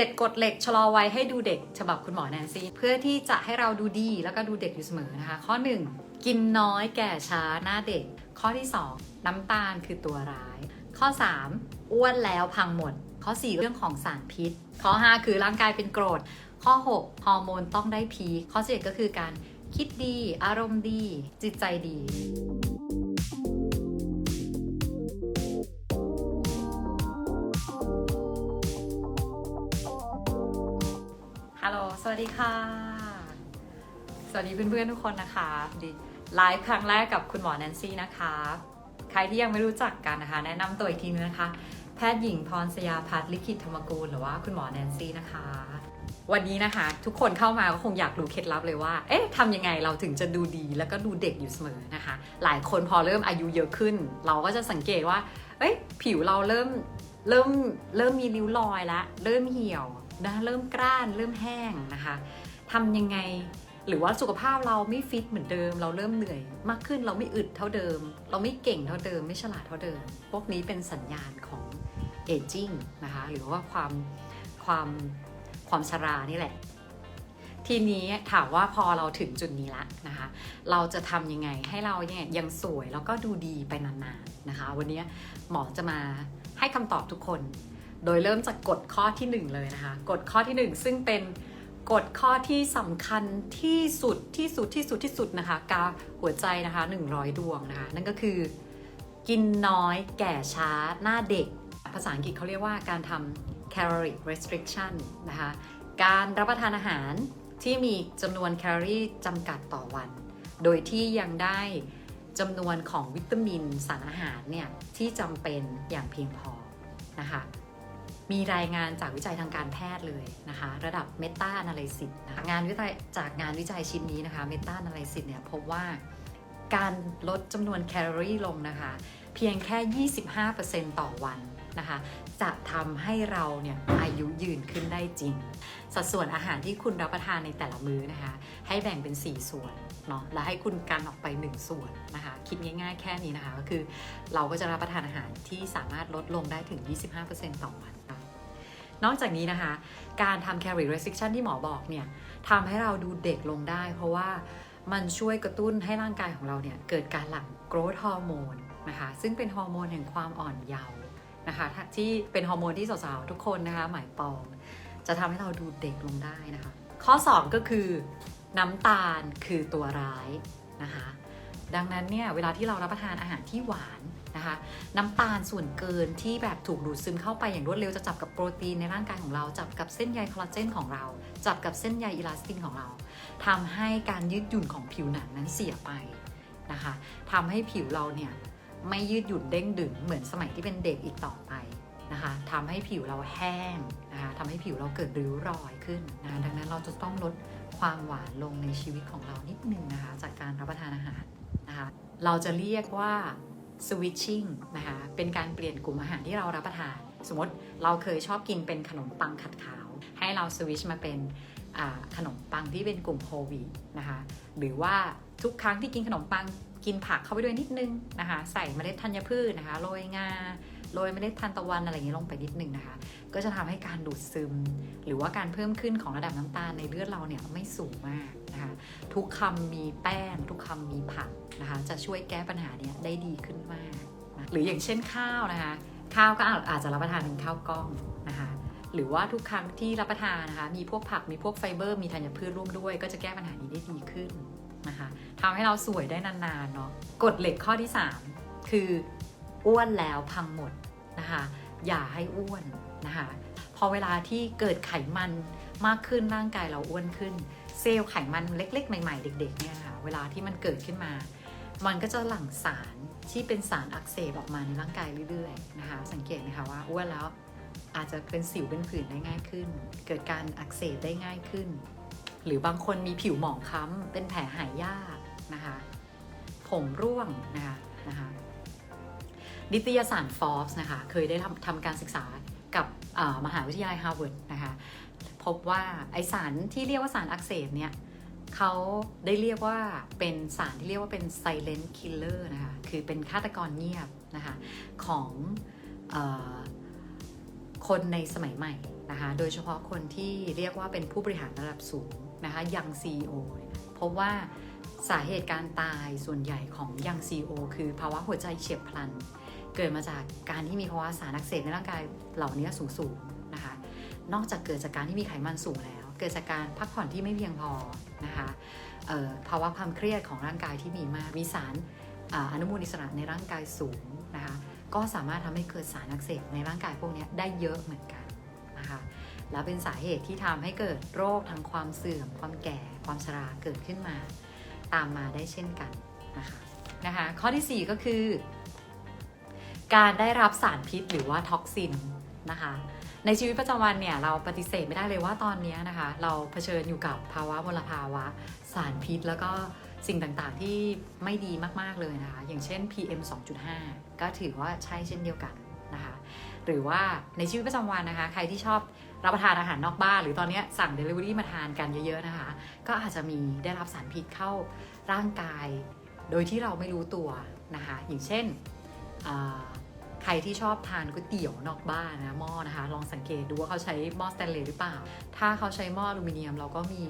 7กฎเหล็กชะลอวัยให้ดูเด็ก ฉบับคุณหมอแนนซี่เพื่อที่จะให้เราดูดีแล้วก็ดูเด็กอยู่เสมอนะคะ ข้อ 1 กินน้อยแก่ช้าหน้าเด็ก ข้อที่ 2 น้ำตาลคือตัวร้าย ข้อ 3 อ้วนแล้วพังหมด ข้อ 4 เรื่องของสารพิษ ข้อ 5 คือร่างกายเป็นโกรธ ข้อ 6 ฮอร์โมนต้องได้พีข้อ 7 ก็คือการคิดดี อารมณ์ดี จิตใจดี วัสดีค่ะ สวัสดีเพื่อนๆทุกคนนะคะดีไลฟ์ครั้งแรกกับคุณหมอแนนซี่นะคะ ใครที่ยังไม่รู้จักกันนะคะ แนะนำตัวอีกทีนึงนะคะ แพทย์หญิงพรสยาพัฒลิขิตธรรมกูล หรือว่าคุณหมอแนนซี่นะคะ วันนี้นะคะ ทุกคนเข้ามาก็คงอยากรู้เคล็ดลับเลยว่า เอ๊ะทำยังไงเราถึงจะดูดีแล้วก็ดูเด็กอยู่เสมอนะคะ หลายคนพอเริ่มอายุเยอะขึ้น เราก็จะสังเกตว่า เอ้ยผิวเราเริ่มเริ่มเริ่มมีริ้วรอยแล้วเริ่มเหี่ยว นะเริ่มกร้านเริ่มแห้งนะคะทำยังไงหรือว่าสุขภาพเราไม่ฟิตเหมือนเดิม เราเริ่มเหนื่อย มากขึ้นเราไม่อึดเท่าเดิม เราไม่เก่งเท่าเดิม ไม่ฉลาดเท่าเดิม พวกนี้เป็นสัญญาณของเอจิ้งนะคะหรือว่าความความความชรานี่แหละ ทีนี้ถามว่าพอเราถึงจุดนี้ละนะคะ เราจะทำยังไงให้เราเนี่ยยังสวยแล้วก็ดูดีไปนานๆนะคะ วันนี้หมอจะมาให้คำตอบทุกคน โดยเริ่มจากกฎข้อที่หนึ่งเลยนะคะกฎข้อที่หนึ่งซึ่งเป็นกฎข้อที่สำคัญที่สุดที่สุดที่สุดที่สุดนะคะกาหัวใจนะคะ 100 ดวงนะคะ นั่นก็คือ กินน้อยแก่ช้าหน้าเด็ก ภาษาอังกฤษเขาเรียกว่าการทำ calorie restriction นะคะ การรับประทานอาหารที่มีจำนวนแคลอรี่จำกัดต่อวัน โดยที่ยังได้จำนวนของวิตามินสารอาหารเนี่ยที่จำเป็นอย่างเพียงพอนะคะ มีรายงานจากวิจัยทางการแพทย์เลยนะคะ ระดับเมตา a นาลิซิสนะคะงานวิจัยจากงานวิจัยชิ้นนี้นะคะเมตา a นาลิซิสเนี่ยพบว่าการลดจำนวนแคลอรี่ลงนะคะ เพียงแค่ 25%ต่อวันนะคะ จะทำให้เราเนี่ยอายุยืนขึ้นได้จริง สัดส่วนอาหารที่คุณรับประทานในแต่ละมื้อนะคะ ให้แบ่งเป็น 4 ส่วนเนาะและให้คุณกันออกไป 1 ส่วนนะคะ คิดง่ายๆแค่นี้นะคะ ก็คือเราก็จะรับประทานอาหารที่สามารถลดลงได้ถึง 25%ต่อวันค่ะ นอกจากนี้นะคะ การทำ calorie restriction ที่หมอบอกเนี่ยทำให้เราดูเด็กลงได้ เพราะว่ามันช่วยกระตุ้นให้ร่างกายของเราเนี่ยเกิดการหลั่ง growth hormone นะคะซึ่งเป็นฮอร์โมนแห่งความอ่อนเยาว์นะคะที่เป็นฮอร์โมนที่สาวๆทุกคนนะคะหมายปอง จะทำให้เราดูเด็กลงได้นะคะ ข้อ 2 ก็คือน้ำตาลคือตัวร้ายนะคะ ดังนั้นเนี่ยเวลาที่เรารับประทานอาหารที่หวานนะคะน้ำตาลส่วนเกินที่แบบถูกดูดซึมเข้าไปอย่างรวดเร็วจะจับกับโปรตีนในร่างกายของเราจับกับเส้นใยคอลลาเจนของเรา จับกับเส้นใยอิลาสตินของเราทำให้การยืดหยุ่นของผิวหนังนั้นเสียไปนะคะทำให้ผิวเราเนี่ยไม่ยืดหยุ่นเด้งดึงเหมือนสมัยที่เป็นเด็กอีกต่อไปนะคะทำให้ผิวเราแห้งนะคะทำให้ผิวเราเกิดริ้วรอยขึ้นนะะดังนั้นเราจะต้องลดความหวานลงในชีวิตของเรานิดนึงนะคะจากการรับประทานอาหาร นะคะเราจะเรียกว่า switching นะคะเป็นการเปลี่ยนกลุ่มอาหารที่เรารับประทาน สมมติเราเคยชอบกินเป็นขนมปังขัดขาว ให้เราสวิชมาเป็นขนมปังที่เป็นกลุ่มโฮลวีทนะคะหรือว่าทุกครั้งที่กินขนมปังกินผักเข้าไปด้วยนิดนึงนะคะใส่เมล็ดธัญพืชนะคะโรยงา โรยเมล็ดทานตะวันอะไรอย่างนี้ลงไปนิดนึงนะคะ ก็จะทำให้การดูดซึม หรือว่าการเพิ่มขึ้นของระดับน้ำตาลในเลือดเราเนี่ยไม่สูงมากนะคะ ทุกคำมีแป้ง ทุกคำมีผักนะคะ จะช่วยแก้ปัญหาเนี้ยได้ดีขึ้นมากนะหรืออย่างเช่นข้าวนะคะ ข้าวก็อาจจะรับประทานเป็นข้าวกล้องนะคะหรือว่าทุกครั้งที่รับประทานนะคะมีพวกผักมีพวกไฟเบอร์ มีธัญพืชร่วมด้วย ก็จะแก้ปัญหานี้ได้ดีขึ้นนะคะทำให้เราสวยได้นานๆเนาะกฎเหล็กข้อที่ 3 คือ อ้วนแล้วพังหมดนะคะอย่าให้อ้วนนะคะพอเวลาที่เกิดไขมันมากขึ้นร่างกายเราอ้วนขึ้น เซลล์ไขมันเล็ก ๆ ใหม่ๆ เด็ก ๆ เนี่ยค่ะเวลาที่มันเกิดขึ้นมา มันก็จะหลั่งสารที่เป็นสารอักเสบออกมาในร่างกายเรื่อยๆนะคะสังเกตนะคะว่าอ้วนแล้วอาจจะเป็นสิวเป็นผื่นได้ง่ายขึ้น เกิดการอักเสบได้ง่ายขึ้น หรือบางคนมีผิวหมองคล้ำเป็นแผลหายยากนะคะ ผมร่วงนะคะนะคะ นิตยสาร Forbes นะคะ เคยได้ทำทำการศึกษากับมหาวิทยาลัยฮาร์วาร์ดนะคะ พบว่าไอสารที่เรียกว่าสารอักเสบเนี่ยเขาได้เรียกว่าเป็นสารที่เรียกว่าเป็น silent killer นะคะ คือเป็นฆาตกรเงียบนะคะ ของออคนในสมัยใหม่นะคะ โดยเฉพาะคนที่เรียกว่าเป็นผู้บริหารระดับสูงนะคะยัง CEO พบว่าสาเหตุการตายส่วนใหญ่ของยัง CEO คือภาวะหัวใจเฉียบพลัน เกิดมาจากการที่มีภาวะสารอักเสบในร่างกายเหล่านี้สูงๆนะคะ นอกจากเกิดจากการที่มีไขมันสูงแล้ว เกิดจากการพักผ่อนที่ไม่เพียงพอนะคะภาวะความเครียดของร่างกายที่มีมาก มีสารออนุมูลอิสระในร่างกายสูงนะคะ ก็สามารถทำให้เกิดสารอักเสบในร่างกายพวกนี้ได้เยอะเหมือนกันนะคะ แล้วเป็นสาเหตุที่ทำให้เกิดโรคทางความเสื่อม ความแก่ ความชราเกิดขึ้นมา ตามมาได้เช่นกันนะคะ นะคะ ข้อทีสี่4 ก็คือ การได้รับสารพิษหรือว่าท็อกซินนะคะในชีวิตประจำวันเนี่ยเราปฏิเสธไม่ได้เลยว่าตอนนี้นะคะ เราเผชิญอยู่กับภาวะมลภาวะ สารพิษ แล้วก็สิ่งต่างๆที่ไม่ดีมากๆเลยนะคะ อย่างเช่น PM 2.5 ก็ถือว่าใช่เช่นเดียวกันนะคะ หรือว่าในชีวิตประจำวันนะคะ ใครที่ชอบรับประทานอาหารนอกบ้าน หรือตอนนี้สั่ง Delivery มาทานกันเยอะๆนะคะ ก็อาจจะมีได้รับสารพิษเข้าร่างกาย โดยที่เราไม่รู้ตัวนะคะ อย่างเช่น ใครที่ชอบทานก๋วยเตี๋ยวนอกบ้านนะหม้อนะคะ ลองสังเกตดูว่าเขาใช้หม้อสแตนเลสหรือเปล่า ถ้าเขาใช้หม้ออลูมิเนียม เราก็มี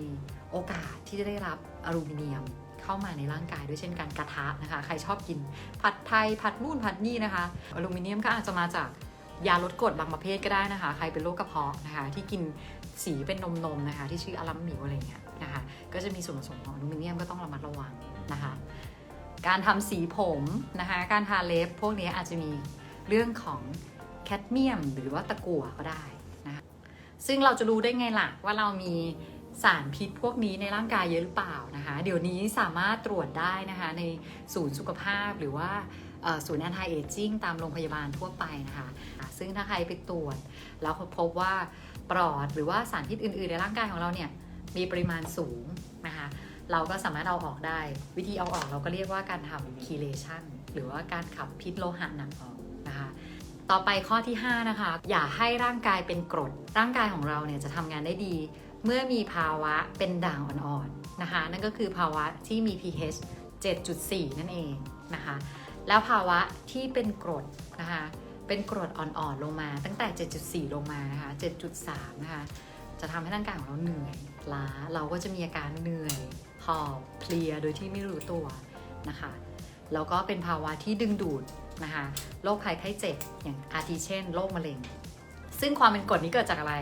โอกาสที่จะได้รับอลูมิเนียมเข้ามาในร่างกายด้วยเช่นกันกระทะนะคะ ใครชอบกินผัดไทยผัดนู่นผัดนี่นะคะ อลูมิเนียมก็อาจจะมาจากยาลดกรดบางประเภทก็ได้นะคะ ใครเป็นโรคกระเพาะนะคะ ที่กินสีเป็นนมนมนะคะ ที่ชื่ออารัมมิวอะไรเงี้ยนะคะ ก็จะมีส่วนผสมของอลูมิเนียมก็ต้องระมัดระวังนะคะ การทำสีผมนะคะ การทาเล็บพวกนี้อาจจะมี เรื่องของแคดเมียมหรือว่าตะกั่วก็ได้นะคะซึ่งเราจะรู้ได้ไงล่ะว่าเรามีสารพิษพวกนี้ในร่างกายเยอะหรือเปล่านะคะ เดี๋ยวนี้สามารถตรวจได้นะคะในศูนย์สุขภาพหรือว่าศูนย์ anti aging ตามโรงพยาบาลทั่วไปนะคะ ซึ่งถ้าใครไปตรวจ แล้วพบว่าปลอดหรือว่าสารพิษอื่น ๆ ในร่างกายของเราเนี่ยมีปริมาณสูงนะคะ เราก็สามารถเอาออกได้ วิธีเอาออกเราก็เรียกว่าการทำ chelation หรือว่าการขับพิษโลหะหนักออก ต่อไปข้อที่ 5 นะคะ อย่าให้ร่างกายเป็นกรด ร่างกายของเราเนี่ยจะทำงานได้ดี เมื่อมีภาวะเป็นด่างอ่อนๆนะคะ นั่นก็คือภาวะที่มี pH 7.4 นั่นเองนะคะ แล้วภาวะที่เป็นกรดนะคะ เป็นกรดอ่อนๆลงมา ตั้งแต่ 7.4 ลงมานะคะ 7.3 นะคะ จะทำให้ร่างกายของเราเหนื่อยล้า เราก็จะมีอาการเหนื่อยหอบเพลียโดยที่ไม่รู้ตัวนะคะ แล้วก็เป็นภาวะที่ดึงดูด นะคะโรคภัยไข้เจ็บอย่างอาทิเช่นโรคมะเร็ง ซึ่งความเป็นกรดนี้เกิดจากอะไร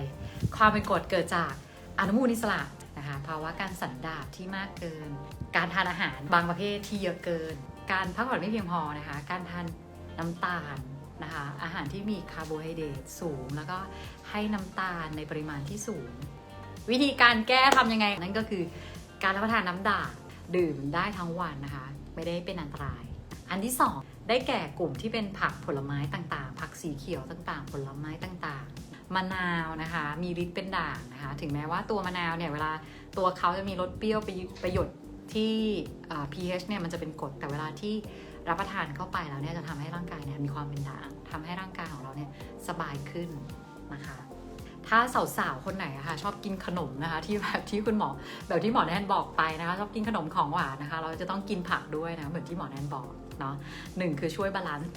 ความเป็นกรดเกิดจากอนุมูลอิสระนะคะภาวะการสันดาปที่มากเกิน การทานอาหารบางประเภทที่เยอะเกิน การพักผ่อนไม่เพียงพอนะคะ การทานน้ำตาลนะคะอาหารที่มีคาร์โบไฮเดรตสูง แล้วก็ให้น้ำตาลในปริมาณที่สูง วิธีการแก้ทำยังไง นั่นก็คือการรับประทานน้ำด่างดื่มได้ทั้งวันนะคะ ไม่ได้เป็นอันตราย อันที่สอง ได้แก่กลุ่มที่เป็นผักผลไม้ต่างๆ ผักสีเขียวต่างๆ ผลไม้ต่างๆ มะนาวนะคะ มีฤทธิ์เป็นด่างนะคะ ถึงแม้ว่าตัวมะนาวเนี่ยเวลาตัวเขาจะมีรสเปรี้ยวไปประโยชน์ที่ pH เนี่ยมันจะเป็นกรดแต่เวลาที่รับประทานเข้าไปแล้วเนี่ยจะทำให้ร่างกายเนี่ยมีความเป็นด่างทำให้ร่างกายของเราเนี่ยสบายขึ้นนะคะ ถ้าสาวๆ คนไหนอะคะชอบกินขนมนะคะ ที่แบบที่คุณหมอแบบที่หมอแนนบอกไปนะคะ ชอบกินขนมของหวานนะคะ เราจะต้องกินผักด้วยนะเหมือนที่หมอแนนบอกเนาะหนึ่งคือช่วยบาลานซ์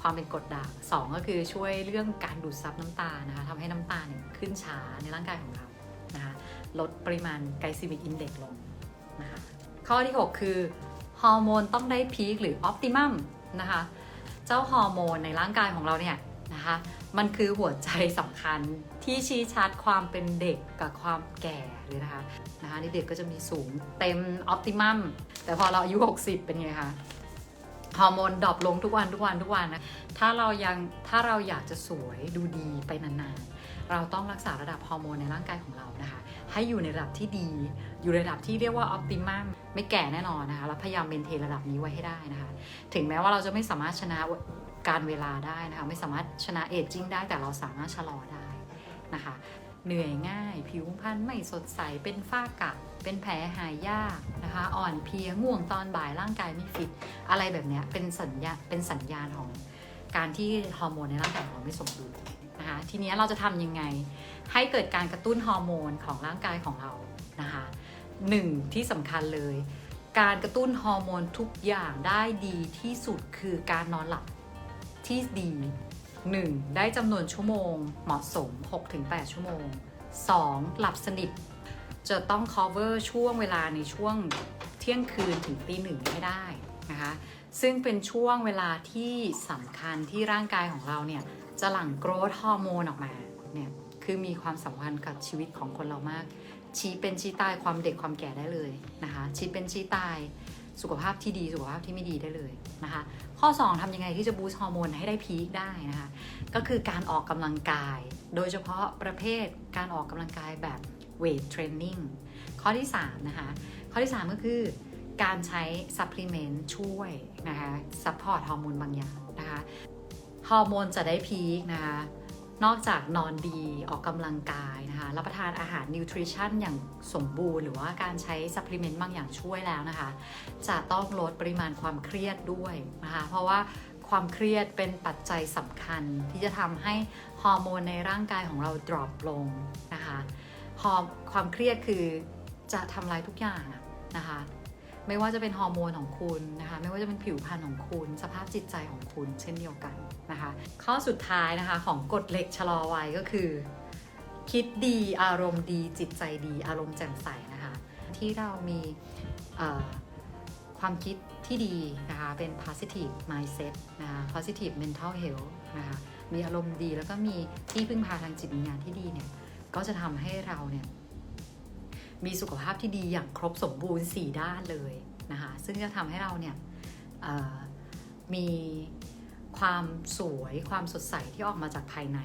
ความเป็นกรดด่างสองก็คือช่วยเรื่องการดูดซับน้ำตาลนะคะทำให้น้ำตาลเนี่ยขึ้นช้าในร่างกายของเรานะคะลดปริมาณไกลซิมิกอินเด็กลงนะคะข้อที่ 6 คือฮอร์โมนต้องได้พีคหรือออ t ติมัมนะคะ เจ้าฮอร์โมนในร่างกายของเราเนี่ย นะคะ มันคือหัวใจสำคัญที่ชี้ชัดความเป็นเด็กกับความแก่เลยนะคะนะคะนี่เด็กก็จะมีสูงเต็มออ t ติมัมแต่พอเราอายุ 60 เป็นไงคะฮอร์โมนดรอปลงทุกวันทุกวันทุกวันนะถ้าเรายังถ้าเราอยากจะสวยดูดีไปนานๆ เราต้องรักษาระดับฮอร์โมนในร่างกายของเรานะคะ ให้อยู่ในระดับที่ดี อยู่ในระดับที่เรียกว่าออ t ติมัมไม่แก่แน่นอนนะคะแล้วพยายามเมนเทนระดับนี้ไว้ให้ได้นะคะ ถึงแม้ว่าเราจะไม่สามารถชนะ การเวลาได้นะคะไม่สามารถชนะเอจจิ้งได้แต่เราสามารถชะลอได้นะคะ เหนื่อยง่าย ผิวพรรณไม่สดใสเป็นฝ้ากระเป็นแผลหายยากนะคะ อ่อนเพลียง่วงตอนบ่ายร่างกายไม่ฟิตอะไรแบบเนี้ยเป็นสัญญาเป็นสัญญาณของการที่ฮอร์โมนในร่างกายของเราไม่สมดุลนะคะทีนี้เราจะทำยังไงให้เกิดการกระตุ้นฮอร์โมนของร่างกายของเรานะคะหนึ่งที่สำคัญเลย การกระตุ้นฮอร์โมนทุกอย่างได้ดีที่สุดคือการนอนหลับ ที่ดี 1. ได้จำนวนชั่วโมง เหมาะสม 6-8 ชั่วโมง 2. หลับสนิท จะต้อง cover ช่วงเวลาในช่วงเที่ยงคืนถึงตีหนึ่งให้ได้นะคะ ซึ่งเป็นช่วงเวลาที่สำคัญที่ร่างกายของเราเนี่ย จะหลั่งโกรทฮอร์โมนออกมาเนี่ยคือมีความสัมพันธ์กับชีวิตของคนเรามาก ชี้เป็นชี้ตายความเด็กความแก่ได้เลยนะคะ ชี้เป็นชี้ตาย สุขภาพที่ดีสุขภาพที่ไม่ดีได้เลยนะคะ ข้อ 2ทำยังไงที่จะบูสต์ฮอร์โมนให้ได้พีคได้นะคะ ก็คือการออกกำลังกาย โดยเฉพาะประเภทการออกกำลังกายแบบเวทเทรนนิ่งข้อที่ 3 นะคะ ข้อที่ 3 ก็คือการใช้ซัพพลีเมนต์ช่วยนะคะซัพพอร์ตฮอร์โมนบางอย่างนะคะฮอร์โมนจะได้พีคนะคะ นอกจากนอนดีออกกำลังกายนะคะ รับประทานอาหารนิวทริชั่นอย่างสมบูรณ์ หรือว่าการใช้ซัพพลีเมนต์บางอย่างช่วยแล้วนะคะ จะต้องลดปริมาณความเครียดด้วยนะคะ เพราะว่าความเครียดเป็นปัจจัยสำคัญที่จะทำให้ฮอร์โมนในร่างกายของเราดรอปลงนะคะฮอความเครียดคือจะทำลายทุกอย่างนะคะ ไม่ว่าจะเป็นฮอร์โมนของคุณนะคะ ไม่ว่าจะเป็นผิวพรรณของคุณ สภาพจิตใจของคุณ เช่นเดียวกัน นะคะ ข้อสุดท้ายนะคะของกฎเหล็กชะลอวัยก็คือ คิดดีอารมณ์ดี จิตใจดีอารมณ์แจ่มใสนะคะ ที่เรามีความคิดที่ดีนะคะเป็น positive mindset นะคะ positive mental health นะคะมีอารมณ์ดีแล้วก็มีที่พึ่งพาทางจิตวิญญาณที่ดีเนี่ยก็จะทำให้เราเนี่ยมีสุขภาพที่ดีอย่างครบสมบูรณ์ 4 ด้านเลยนะคะซึ่งจะทำให้เราเนี่ยมี ความสวยความสดใสที่ออกมาจากภายใน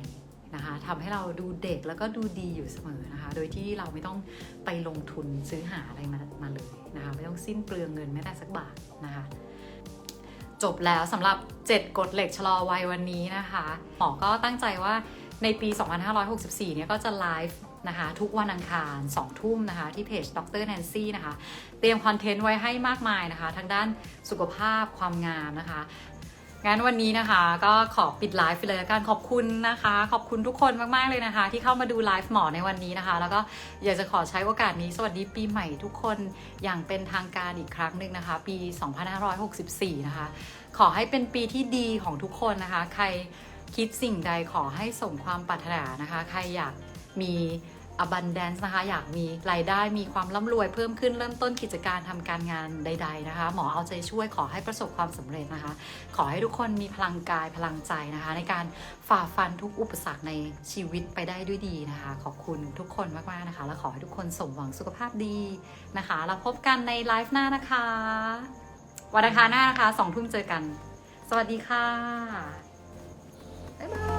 นะคะทำให้เราดูเด็กแล้วก็ดูดีอยู่เสมอนะคะ โดยที่เราไม่ต้องไปลงทุนซื้อหาอะไรมามาเลยนะคะ ไม่ต้องสิ้นเปลืองเงินแม้แต่สักบาทนะคะ จบแล้วสำหรับ 7 กฎเหล็กชะลอวัยวันนี้นะคะหมอก็ตั้งใจว่าในปี 2564 เนี่ยก็จะไลฟ์นะคะทุกวันอังคาร 2 ทุ่มนะคะที่เพจดรแนนซี่นะคะ เตรียมคอนเทนต์ไว้ให้มากมายนะคะ ทั้งด้านสุขภาพความงามนะคะ งั้นวันนี้นะคะ ก็ขอปิดไลฟ์ไปเลยละกันขอบคุณนะคะ ขอบคุณทุกคนมากๆเลยนะคะ ที่เข้ามาดูไลฟ์หมอในวันนี้นะคะ แล้วก็อยากจะขอใช้โอกาสนี้สวัสดีปีใหม่ทุกคนอย่างเป็นทางการอีกครั้งหนึ่งนะคะ ปี 2564 นะคะ ขอให้เป็นปีที่ดีของทุกคนนะคะ ใครคิดสิ่งใดขอให้สมความปรารถนานะคะ ใครอยากมี abundance นะคะ อยากมีรายได้มีความร่ำรวยเพิ่มขึ้นเริ่มต้นกิจการทำการงานใด ๆนะคะ หมอเอาใจช่วยขอให้ประสบความสำเร็จนะคะ ขอให้ทุกคนมีพลังกายพลังใจนะคะ ในการฝ่าฟันทุกอุปสรรคในชีวิตไปได้ด้วยดีนะคะ ขอบคุณทุกคนมากๆนะคะ และขอให้ทุกคนสมหวังสุขภาพดีนะคะแล้วพบกันในไลฟ์หน้านะคะ วันอังคารหน้านะคะสองทุ่มเจอกัน สวัสดีค่ะบ๊ายบาย